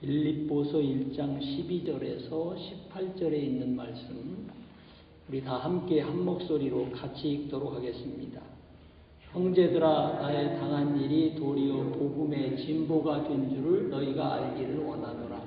빌립보서 1장 12절에서 18절에 있는 말씀 우리 다 함께 한 목소리로 같이 읽도록 하겠습니다. 형제들아 나의 당한 일이 도리어 복음의 진보가 된 줄을 너희가 알기를 원하노라.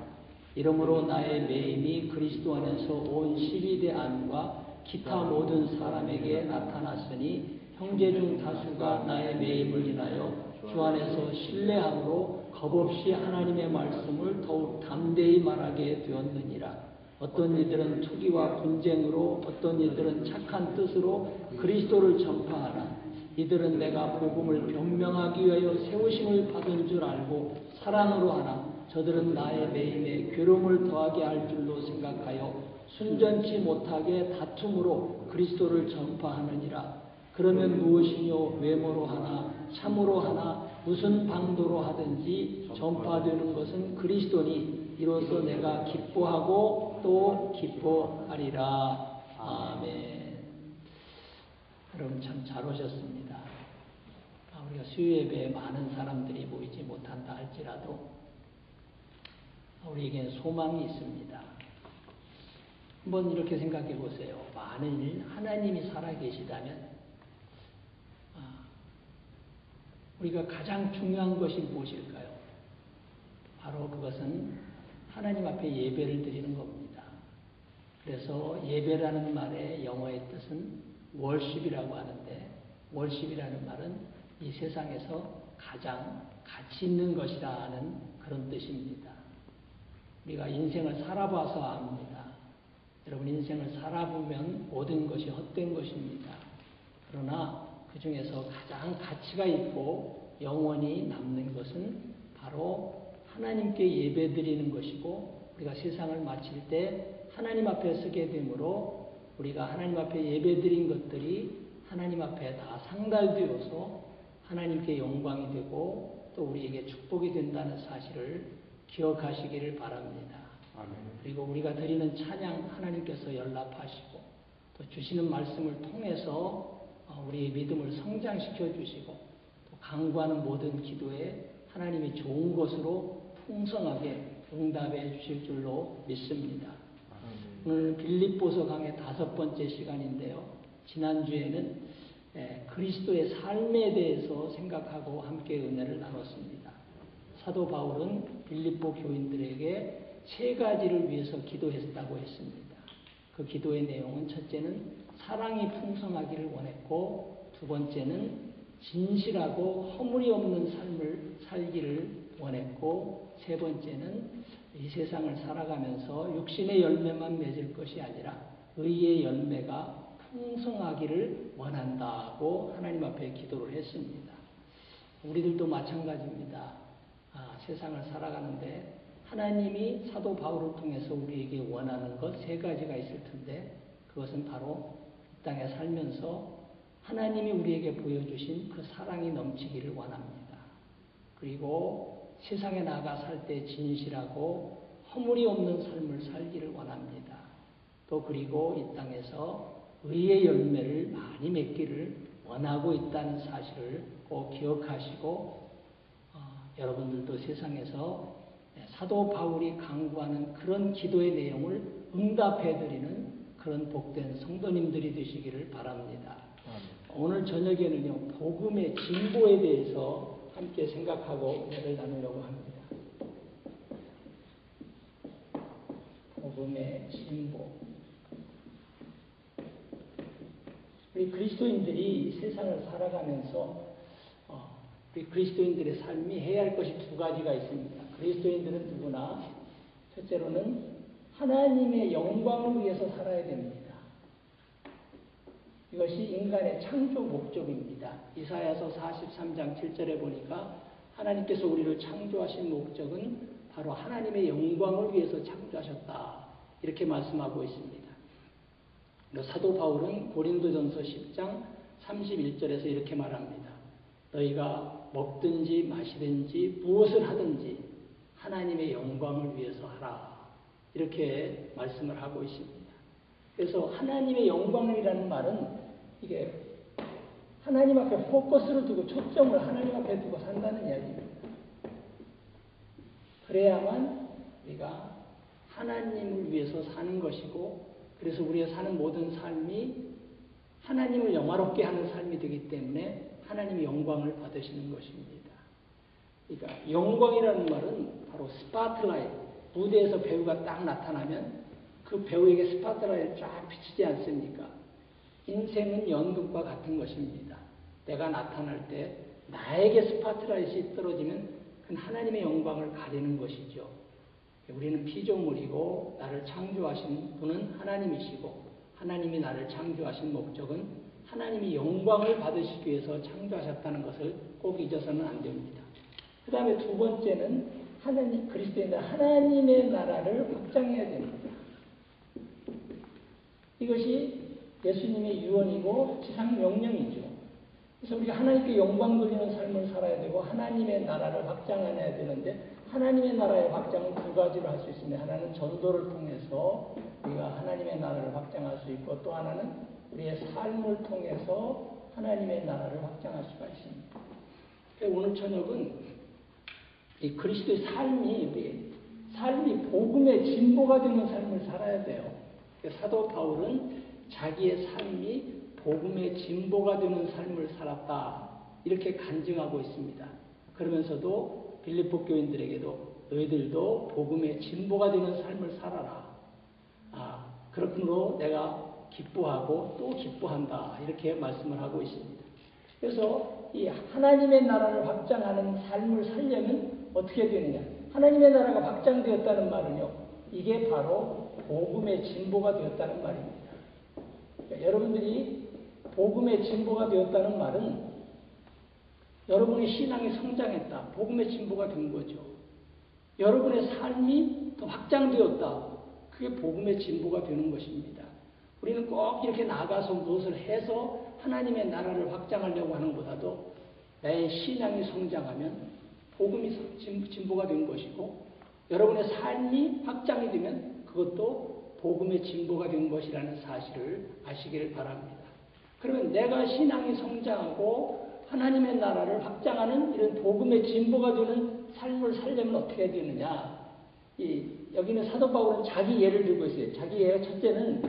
이러므로 나의 매임이 그리스도 안에서 온 12대 안과 기타 모든 사람에게 나타났으니 형제 중 다수가 나의 매임을 인하여 주 안에서 신뢰함으로 겁없이 하나님의 말씀을 더욱 담대히 말하게 되었느니라. 어떤 이들은 투기와 분쟁으로 어떤 이들은 착한 뜻으로 그리스도를 전파하나 이들은 내가 복음을 변명하기 위하여 세우심을 받은 줄 알고 사랑으로 하나 저들은 나의 매임에 괴로움을 더하게 할 줄로 생각하여 순전치 못하게 다툼으로 그리스도를 전파하느니라. 그러면 무엇이뇨 외모로 하나 참으로 하나 무슨 방도로 하든지 전파되는 것은 그리스도니 이로써 내가 기뻐하고 또 기뻐하리라. 아멘. 여러분 참 잘 오셨습니다. 우리가 수요 예배에 많은 사람들이 모이지 못한다 할지라도 우리에겐 소망이 있습니다. 한번 이렇게 생각해 보세요. 만일 하나님이 살아계시다면 우리가 가장 중요한 것이 무엇일까요? 바로 그것은 하나님 앞에 예배를 드리는 겁니다. 그래서 예배라는 말의 영어의 뜻은 월십이라고 하는데 월십이라는 말은 이 세상에서 가장 가치 있는 것이라는 그런 뜻입니다. 우리가 인생을 살아봐서 압니다. 여러분 인생을 살아보면 모든 것이 헛된 것입니다. 그러나 그 중에서 가장 가치가 있고 영원히 남는 것은 바로 하나님께 예배 드리는 것이고 우리가 세상을 마칠 때 하나님 앞에 서게 되므로 우리가 하나님 앞에 예배 드린 것들이 하나님 앞에 다 상달되어서 하나님께 영광이 되고 또 우리에게 축복이 된다는 사실을 기억하시기를 바랍니다. 아멘. 그리고 우리가 드리는 찬양 하나님께서 연락하시고 또 주시는 말씀을 통해서 우리의 믿음을 성장시켜 주시고 또 강구하는 모든 기도에 하나님이 좋은 것으로 풍성하게 응답해 주실 줄로 믿습니다. 오늘 빌립보서 강의 다섯 번째 시간인데요. 지난주에는 그리스도의 삶에 대해서 생각하고 함께 은혜를 나눴습니다. 사도 바울은 빌립보 교인들에게 세 가지를 위해서 기도했다고 했습니다. 그 기도의 내용은 첫째는 사랑이 풍성하기를 원했고 두 번째는 진실하고 허물이 없는 삶을 살기를 원했고 세 번째는 이 세상을 살아가면서 육신의 열매만 맺을 것이 아니라 의의 열매가 풍성하기를 원한다고 하나님 앞에 기도를 했습니다. 우리들도 마찬가지입니다. 아, 세상을 살아가는데 하나님이 사도 바울을 통해서 우리에게 원하는 것 세 가지가 있을 텐데 그것은 바로 땅에 살면서 하나님이 우리에게 보여주신 그 사랑이 넘치기를 원합니다. 그리고 세상에 나가 살 때 진실하고 허물이 없는 삶을 살기를 원합니다. 또 그리고 이 땅에서 의의 열매를 많이 맺기를 원하고 있다는 사실을 꼭 기억하시고 어, 여러분들도 세상에서 사도 바울이 강구하는 그런 기도의 내용을 응답해드리는 그런 복된 성도님들이 되시기를 바랍니다. 오늘 저녁에는요, 복음의 진보에 대해서 함께 생각하고 은혜를 나누려고 합니다. 복음의 진보. 우리 그리스도인들이 세상을 살아가면서 어, 우리 그리스도인들의 삶이 해야 할 것이 두 가지가 있습니다. 그리스도인들은 누구나 첫째로는 하나님의 영광을 위해서 살아야 됩니다. 이것이 인간의 창조 목적입니다. 이사야서 43장 7절에 보니까 하나님께서 우리를 창조하신 목적은 바로 하나님의 영광을 위해서 창조하셨다. 이렇게 말씀하고 있습니다. 사도 바울은 고린도전서 10장 31절에서 이렇게 말합니다. 너희가 먹든지 마시든지 무엇을 하든지 하나님의 영광을 위해서 하라. 이렇게 말씀을 하고 있습니다. 그래서 하나님의 영광이라는 말은 이게 하나님 앞에 포커스를 두고 초점을 하나님 앞에 두고 산다는 이야기입니다. 그래야만 우리가 하나님을 위해서 사는 것이고 그래서 우리가 사는 모든 삶이 하나님을 영화롭게 하는 삶이 되기 때문에 하나님의 영광을 받으시는 것입니다. 그러니까 영광이라는 말은 바로 스파트라이트 무대에서 배우가 딱 나타나면 그 배우에게 스파트라이트를 쫙 비치지 않습니까? 인생은 연극과 같은 것입니다. 내가 나타날 때 나에게 스파트라이트가 떨어지면 그건 하나님의 영광을 가리는 것이죠. 우리는 피조물이고 나를 창조하신 분은 하나님이시고 하나님이 나를 창조하신 목적은 하나님이 영광을 받으시기 위해서 창조하셨다는 것을 꼭 잊어서는 안 됩니다. 그 다음에 두 번째는 하나님, 그리스도인들 하나님의 나라를 확장해야 됩니다. 이것이 예수님의 유언이고 지상 명령이죠. 그래서 우리가 하나님께 영광 돌리는 삶을 살아야 되고 하나님의 나라를 확장해야 되는데 하나님의 나라의 확장은 두 가지로 할 수 있습니다. 하나는 전도를 통해서 우리가 하나님의 나라를 확장할 수 있고 또 하나는 우리의 삶을 통해서 하나님의 나라를 확장할 수가 있습니다. 오늘 저녁은 이 그리스도의 삶이 삶이 복음의 진보가 되는 삶을 살아야 돼요. 사도 바울은 자기의 삶이 복음의 진보가 되는 삶을 살았다. 이렇게 간증하고 있습니다. 그러면서도 빌립보 교인들에게도 너희들도 복음의 진보가 되는 삶을 살아라. 아, 그렇므로 내가 기뻐하고 또 기뻐한다. 이렇게 말씀을 하고 있습니다. 그래서 이 하나님의 나라를 확장하는 삶을 살려면 어떻게 되느냐? 하나님의 나라가 확장되었다는 말은요. 이게 바로 복음의 진보가 되었다는 말입니다. 그러니까 여러분들이 복음의 진보가 되었다는 말은 여러분의 신앙이 성장했다. 복음의 진보가 된 거죠. 여러분의 삶이 더 확장되었다. 그게 복음의 진보가 되는 것입니다. 우리는 꼭 이렇게 나가서 무엇을 해서 하나님의 나라를 확장하려고 하는 것보다도 나의 신앙이 성장하면 복음이 진보가 된 것이고 여러분의 삶이 확장이 되면 그것도 복음의 진보가 된 것이라는 사실을 아시기를 바랍니다. 그러면 내가 신앙이 성장하고 하나님의 나라를 확장하는 이런 복음의 진보가 되는 삶을 살려면 어떻게 해야 되느냐? 이, 여기는 사도 바울은 자기 예를 들고 있어요. 자기 예의 첫째는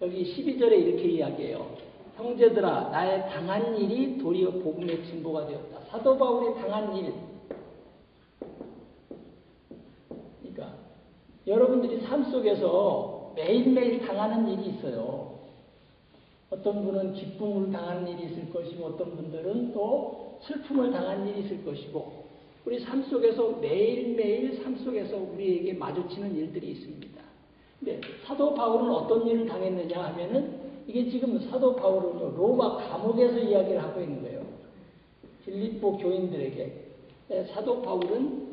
여기 12절에 이렇게 이야기해요. 형제들아, 나의 당한 일이 도리어 복음의 진보가 되었다. 사도 바울이 당한 일. 그러니까 여러분들이 삶 속에서 매일매일 당하는 일이 있어요. 어떤 분은 기쁨을 당하는 일이 있을 것이고 어떤 분들은 또 슬픔을 당하는 일이 있을 것이고 우리 삶 속에서 매일매일 삶 속에서 우리에게 마주치는 일들이 있습니다. 근데 사도 바울은 어떤 일을 당했느냐 하면은 이게 지금 사도 바울은 로마 감옥에서 이야기를 하고 있는 거예요. 필리포 교인들에게 예, 사도 바울은 예,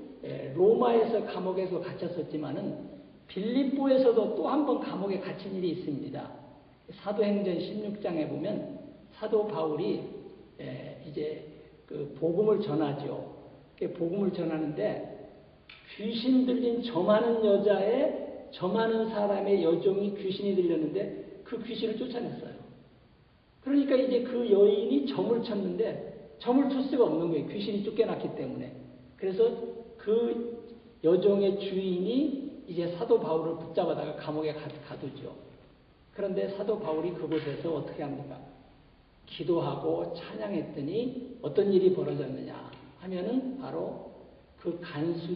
로마에서 감옥에서 갇혔었지만은 빌립보에서도 또 한 번 감옥에 갇힌 일이 있습니다. 사도행전 16장에 보면 사도 바울이 이제 그 복음을 전하죠. 복음을 전하는데 귀신 들린 점하는 여자의 점하는 사람의 여종이 귀신이 들렸는데 그 귀신을 쫓아냈어요. 그러니까 이제 그 여인이 점을 쳤는데 점을 칠 수가 없는 거예요. 귀신이 쫓겨났기 때문에. 그래서 그 여종의 주인이 이제 사도 바울을 붙잡아다가 감옥에 가두죠. 그런데 사도 바울이 그곳에서 어떻게 합니까? 기도하고 찬양했더니 어떤 일이 벌어졌느냐 하면은 바로 그 간수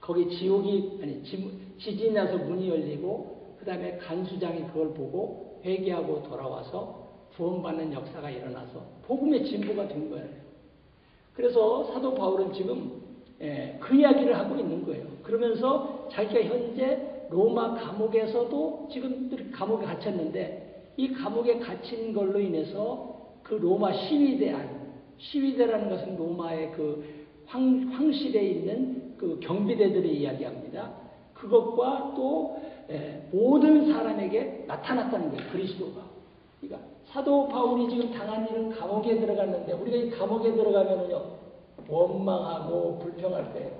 거기 지옥이 아니 지진이 나서 문이 열리고 그 다음에 간수장이 그걸 보고 회개하고 돌아와서 구원받는 역사가 일어나서 복음의 진보가 된 거예요. 그래서 사도 바울은 지금 예, 그 이야기를 하고 있는 거예요. 그러면서 자기가 현재 로마 감옥에서도 지금 감옥에 갇혔는데 이 감옥에 갇힌 걸로 인해서 그 로마 시위대안 시위대라는 것은 로마의 그 황, 황실에 있는 그 경비대들의 이야기합니다. 그것과 또 에, 모든 사람에게 나타났다는 거예요. 그리스도가. 그러니까 사도 바울이 지금 당한 일은 감옥에 들어갔는데 우리가 이 감옥에 들어가면은요 원망하고 불평할 때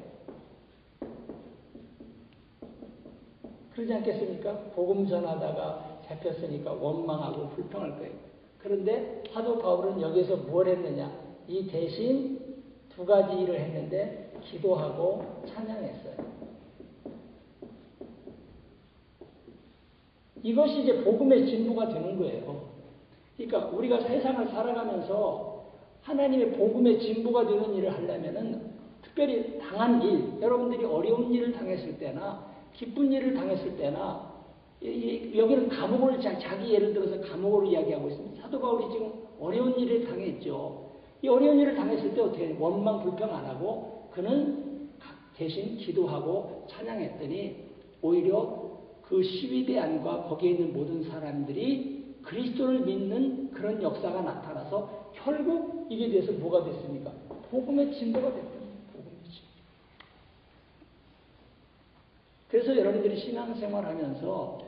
그러지 않겠습니까? 복음 전하다가 잡혔으니까 원망하고 불평할 거예요. 그런데 사도 바울은 여기서 뭘 했느냐? 이 대신 두 가지 일을 했는데 기도하고 찬양했어요. 이것이 이제 복음의 진보가 되는 거예요. 그러니까 우리가 세상을 살아가면서 하나님의 복음의 진부가 되는 일을 하려면은 특별히 당한 일, 여러분들이 어려운 일을 당했을 때나 기쁜 일을 당했을 때나 여기는 감옥을 자기 예를 들어서 감옥으로 이야기하고 있습니다. 사도 바울이 지금 어려운 일을 당했죠. 이 어려운 일을 당했을 때 어떻게 원망 불평 안 하고 그는 대신 기도하고 찬양했더니 오히려 그 시위대 안과 거기에 있는 모든 사람들이 그리스도를 믿는 그런 역사가 나타나서 결국 이게 돼서 뭐가 됐습니까? 복음의 진보가 됐다. 그래서 여러분들이 신앙생활 하면서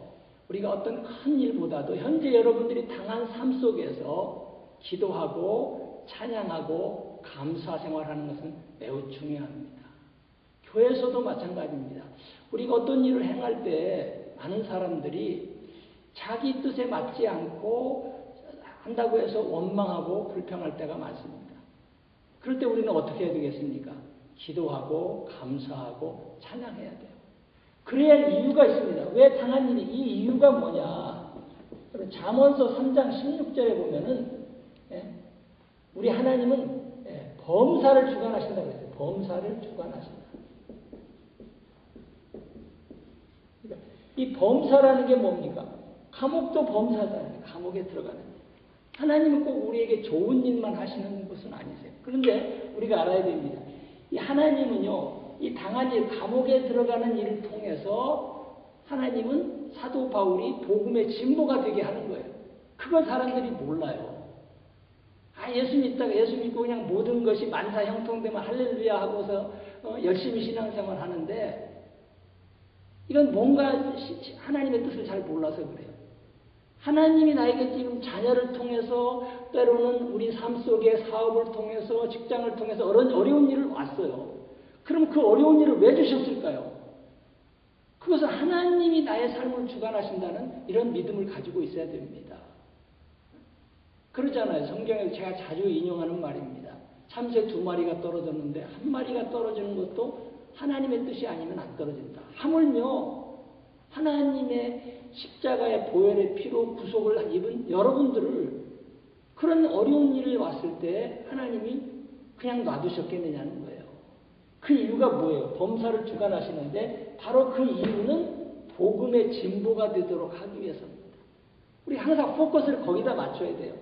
우리가 어떤 큰 일보다도 현재 여러분들이 당한 삶 속에서 기도하고 찬양하고 감사 생활하는 것은 매우 중요합니다. 교회에서도 마찬가지입니다. 우리가 어떤 일을 행할 때 많은 사람들이 자기 뜻에 맞지 않고 한다고 해서 원망하고 불평할 때가 많습니다. 그럴 때 우리는 어떻게 해야 되겠습니까? 기도하고 감사하고 찬양해야 돼요. 그래야 할 이유가 있습니다. 왜 당한 일이 이 이유가 뭐냐? 잠언서 3장 16절에 보면은 예, 우리 하나님은 예, 범사를 주관하신다고 했어요. 범사를 주관하신다. 그러니까 이 범사라는 게 뭡니까? 감옥도 범사잖아요. 감옥에 들어가는. 하나님은 꼭 우리에게 좋은 일만 하시는 것은 아니세요. 그런데 우리가 알아야 됩니다. 이 하나님은요, 이 당한 일, 감옥에 들어가는 일을 통해서 하나님은 사도 바울이 복음의 진보가 되게 하는 거예요. 그걸 사람들이 몰라요. 아, 예수 믿다가 예수 믿고 그냥 모든 것이 만사 형통되면 할렐루야 하고서 어, 열심히 신앙생활 하는데 이건 뭔가 하나님의 뜻을 잘 몰라서 그래요. 하나님이 나에게 지금 자녀를 통해서 때로는 우리 삶 속에 사업을 통해서 직장을 통해서 어려운 일을 왔어요. 그럼 그 어려운 일을 왜 주셨을까요? 그것은 하나님이 나의 삶을 주관하신다는 이런 믿음을 가지고 있어야 됩니다. 그러잖아요. 성경에 제가 자주 인용하는 말입니다. 참새 두 마리가 떨어졌는데 한 마리가 떨어지는 것도 하나님의 뜻이 아니면 안 떨어진다. 하물며 하나님의 십자가의 보혈의 피로 구속을 입은 여러분들을 그런 어려운 일이 왔을 때 하나님이 그냥 놔두셨겠느냐는 거예요. 그 이유가 뭐예요? 범사를 주관하시는데 바로 그 이유는 복음의 진보가 되도록 하기 위해서입니다. 우리 항상 포커스를 거기다 맞춰야 돼요.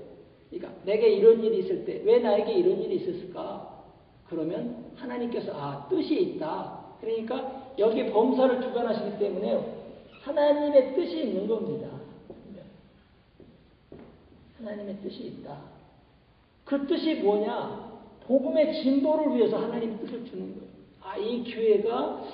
그러니까 내게 이런 일이 있을 때 왜 나에게 이런 일이 있었을까? 그러면 하나님께서 아 뜻이 있다. 그러니까 여기 범사를 주관하시기 때문에 하나님의 뜻이 있는 겁니다. 하나님의 뜻이 있다. 그 뜻이 뭐냐? 복음의 진보를 위해서 하나님 뜻을 주는 거예요. 아, 이 교회가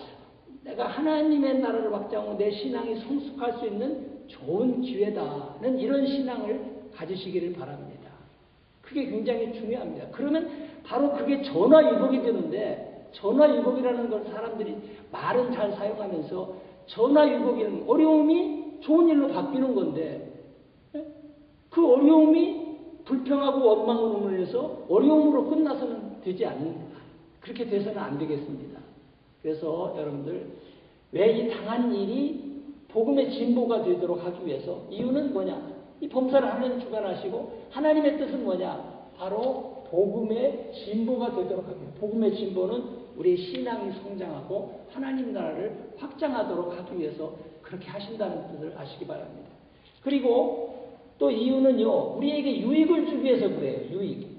내가 하나님의 나라를 확장하고 내 신앙이 성숙할 수 있는 좋은 기회다는 이런 신앙을 가지시기를 바랍니다. 그게 굉장히 중요합니다. 그러면 바로 그게 전화위복이 되는데 전화위복이라는 걸 사람들이 말은 잘 사용하면서 전화위복이는 어려움이 좋은 일로 바뀌는 건데 예? 그 어려움이 불평하고 원망으로 인해서 어려움으로 끝나서는 되지 않는다. 그렇게 돼서는 안 되겠습니다. 그래서 여러분들 왜 이 당한 일이 복음의 진보가 되도록 하기 위해서 이유는 뭐냐? 이 범사를 하나님 주관하시고 하나님의 뜻은 뭐냐? 바로 복음의 진보가 되도록 위해 복음의 진보는 우리의 신앙이 성장하고 하나님 나라를 확장하도록 하기 위해서 그렇게 하신다는 뜻을 아시기 바랍니다. 그리고 또 이유는요, 우리에게 유익을 주기 위해서 그래요, 유익.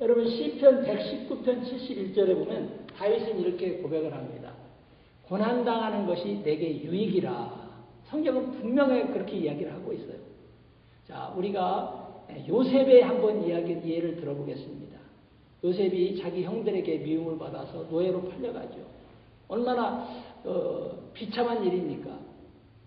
여러분 시편 119편 71절에 보면 다윗은 이렇게 고백을 합니다. 고난 당하는 것이 내게 유익이라. 성경은 분명히 그렇게 이야기를 하고 있어요. 자, 우리가 요셉의 한번 이야기 예를 들어보겠습니다. 요셉이 자기 형들에게 미움을 받아서 노예로 팔려가죠. 얼마나 어, 비참한 일입니까?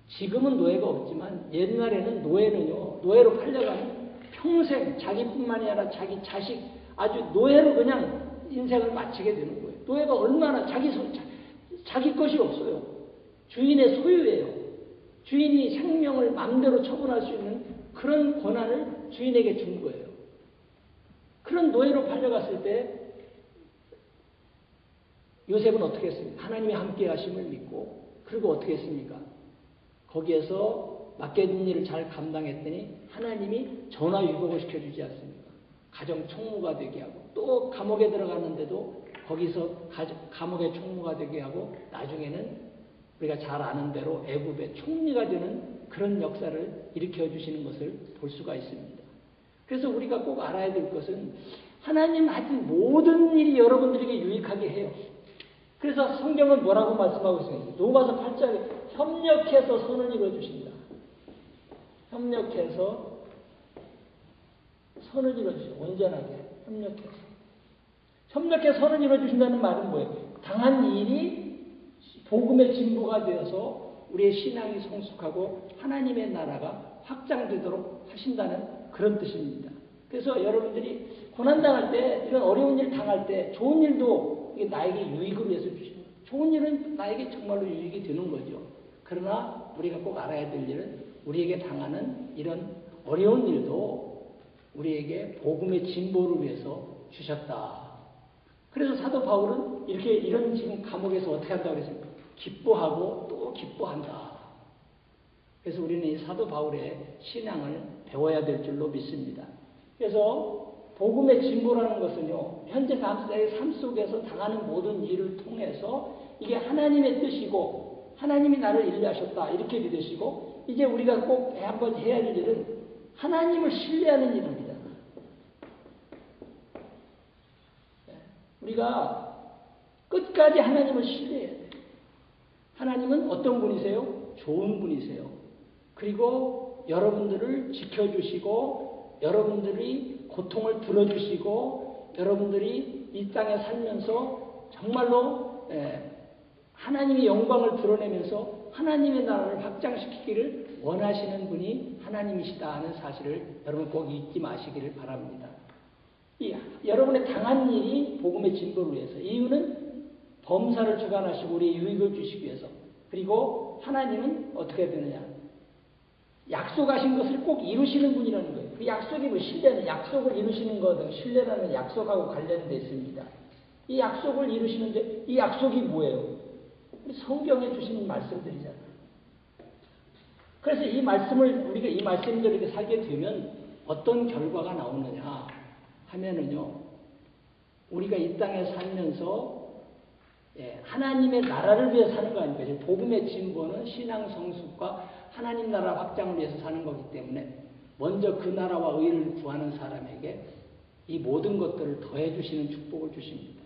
지금은 노예가 없지만 옛날에는 노예는요 노예로 팔려가면 평생 자기뿐만이 아니라 자기 자식 아주 노예로 그냥 인생을 마치게 되는 거예요. 노예가 얼마나 자기 소, 자기 것이 없어요. 주인의 소유예요. 주인이 생명을 마음대로 처분할 수 있는 그런 권한을 주인에게 준 거예요. 그런 노예로 팔려갔을 때 요셉은 어떻게 했습니까? 하나님이 함께 하심을 믿고 그리고 어떻게 했습니까? 거기에서 맡겨진 일을 잘 감당했더니 하나님이 전화 위복을 시켜주지 않습니까? 가정 총무가 되게 하고 또 감옥에 들어갔는데도 거기서 가, 감옥의 총무가 되게 하고 나중에는 우리가 잘 아는 대로 애굽의 총리가 되는 그런 역사를 일으켜 주시는 것을 볼 수가 있습니다. 그래서 우리가 꼭 알아야 될 것은 하나님 하신 모든 일이 여러분들에게 유익하게 해요. 그래서 성경은 뭐라고 말씀하고 있습니까? 로마서 8장에 협력해서 선을 이루어 주신다. 협력해서 선을 이루어 주신다. 온전하게 협력해서. 협력해서 선을 이루어 주신다는 말은 뭐예요? 당한 일이 복음의 진보가 되어서 우리의 신앙이 성숙하고 하나님의 나라가 확장되도록 하신다는 그런 뜻입니다. 그래서 여러분들이 고난당할 때, 이런 어려운 일 당할 때, 좋은 일도 나에게 유익을 위해서 주시는 좋은 일은 나에게 정말로 유익이 되는 거죠. 그러나 우리가 꼭 알아야 될 일은 우리에게 당하는 이런 어려운 일도 우리에게 복음의 진보를 위해서 주셨다. 그래서 사도 바울은 이렇게 이런 지금 감옥에서 어떻게 한다고 그랬습니까? 기뻐하고 또 기뻐한다. 그래서 우리는 이 사도 바울의 신앙을 배워야 될 줄로 믿습니다. 그래서 복음의 진보라는 것은요, 현재 나의 삶 속에서 당하는 모든 일을 통해서 이게 하나님의 뜻이고, 하나님이 나를 인도하셨다. 이렇게 믿으시고, 이제 우리가 꼭 한번 해야 할 일은 하나님을 신뢰하는 일입니다. 네. 우리가 끝까지 하나님을 신뢰해야 돼요. 하나님은 어떤 분이세요? 좋은 분이세요. 그리고 여러분들을 지켜주시고, 여러분들이 고통을 들어주시고, 여러분들이 이 땅에 살면서 정말로 예, 하나님의 영광을 드러내면서 하나님의 나라를 확장시키기를 원하시는 분이 하나님이시다 하는 사실을 여러분 꼭 잊지 마시기를 바랍니다. 이, 여러분의 당한 일이 복음의 진보를 위해서 이유는 범사를 주관하시고 우리 유익을 주시기 위해서 그리고 하나님은 어떻게 되느냐 약속하신 것을 꼭 이루시는 분이라는 거예요. 그 약속이 뭐 신뢰는 약속을 이루시는 거든 신뢰라는 약속하고 관련돼 있습니다. 이 약속을 이루시는데 이 약속이 뭐예요? 성경에 주신 말씀들이잖아요. 그래서 이 말씀을 우리가 이 말씀대로 이렇게 살게 되면 어떤 결과가 나오느냐 하면은요. 우리가 이 땅에 살면서 예, 하나님의 나라를 위해 사는 거 아닙니까? 복음의 진보는 신앙 성숙과 하나님 나라 확장을 위해서 사는 거기 때문에 먼저 그 나라와 의를 구하는 사람에게 이 모든 것들을 더해 주시는 축복을 주십니다.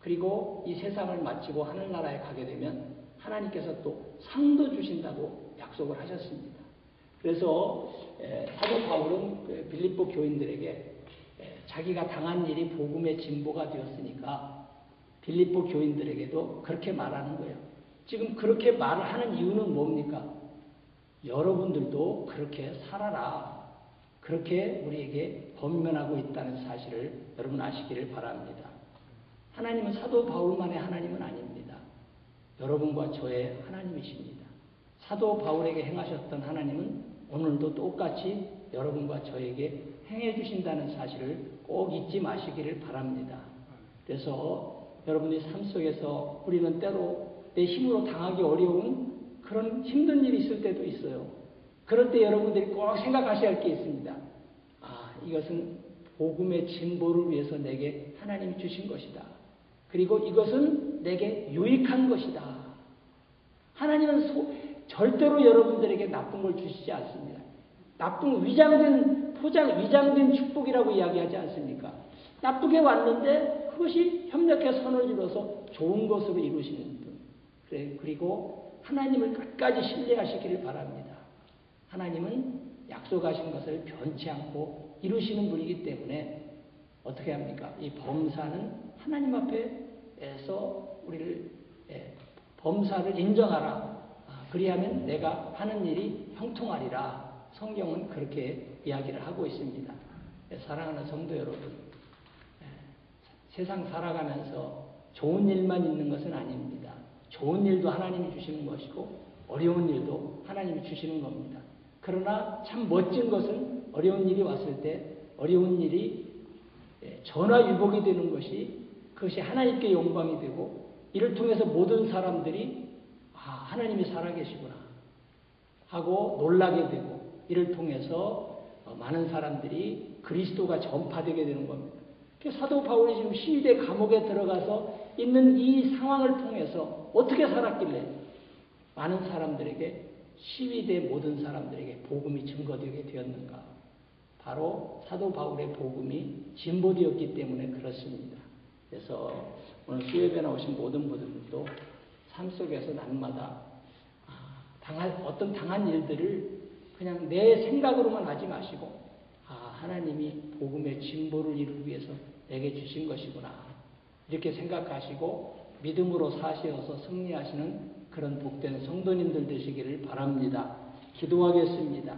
그리고 이 세상을 마치고 하늘나라에 가게 되면 하나님께서 또 상도 주신다고 약속을 하셨습니다. 그래서 사도 바울은 그 빌립보 교인들에게 자기가 당한 일이 복음의 진보가 되었으니까 빌립보 교인들에게도 그렇게 말하는 거예요. 지금 그렇게 말을 하는 이유는 뭡니까? 여러분들도 그렇게 살아라. 그렇게 우리에게 권면하고 있다는 사실을 여러분 아시기를 바랍니다. 하나님은 사도 바울만의 하나님은 아닙니다. 여러분과 저의 하나님이십니다. 사도 바울에게 행하셨던 하나님은 오늘도 똑같이 여러분과 저에게 행해 주신다는 사실을 꼭 잊지 마시기를 바랍니다. 그래서 여러분의 삶 속에서 우리는 때로 내 힘으로 당하기 어려운 그런 힘든 일이 있을 때도 있어요. 그럴 때 여러분들이 꼭 생각하셔야 할 게 있습니다. 아, 이것은 복음의 진보를 위해서 내게 하나님이 주신 것이다. 그리고 이것은 내게 유익한 것이다. 하나님은 소, 절대로 여러분들에게 나쁜 걸 주시지 않습니다. 나쁜 위장된 포장 위장된 축복이라고 이야기하지 않습니까? 나쁘게 왔는데 그것이 협력해 선을 이루어서 좋은 것으로 이루시는 분. 그래 그리고 하나님을 끝까지 신뢰하시기를 바랍니다. 하나님은 약속하신 것을 변치 않고 이루시는 분이기 때문에 어떻게 합니까? 이 범사는 하나님 앞에서 우리를 예, 범사를 인정하라. 아, 그리하면 내가 하는 일이 형통하리라. 성경은 그렇게 이야기를 하고 있습니다. 예, 사랑하는 성도 여러분, 예, 세상 살아가면서 좋은 일만 있는 것은 아닙니다. 좋은 일도 하나님이 주시는 것이고 어려운 일도 하나님이 주시는 겁니다. 그러나 참 멋진 것은 어려운 일이 왔을 때 어려운 일이 전화위복이 되는 것이 그것이 하나님께 영광이 되고 이를 통해서 모든 사람들이 아 하나님이 살아계시구나 하고 놀라게 되고 이를 통해서 어, 많은 사람들이 그리스도가 전파되게 되는 겁니다. 사도 바울이 지금 시위대 감옥에 들어가서 있는 이 상황을 통해서 어떻게 살았길래 많은 사람들에게 시위대 모든 사람들에게 복음이 증거되게 되었는가? 바로 사도 바울의 복음이 진보되었기 때문에 그렇습니다. 그래서 오늘 수요일에 나오신 모든 분들도 삶 속에서 날마다 아, 당한 어떤 당한 일들을 그냥 내 생각으로만 하지 마시고 아 하나님이 복음의 진보를 이루기 위해서 내게 주신 것이구나 이렇게 생각하시고 믿음으로 사시어서 승리하시는 그런 복된 성도님들 되시기를 바랍니다. 기도하겠습니다.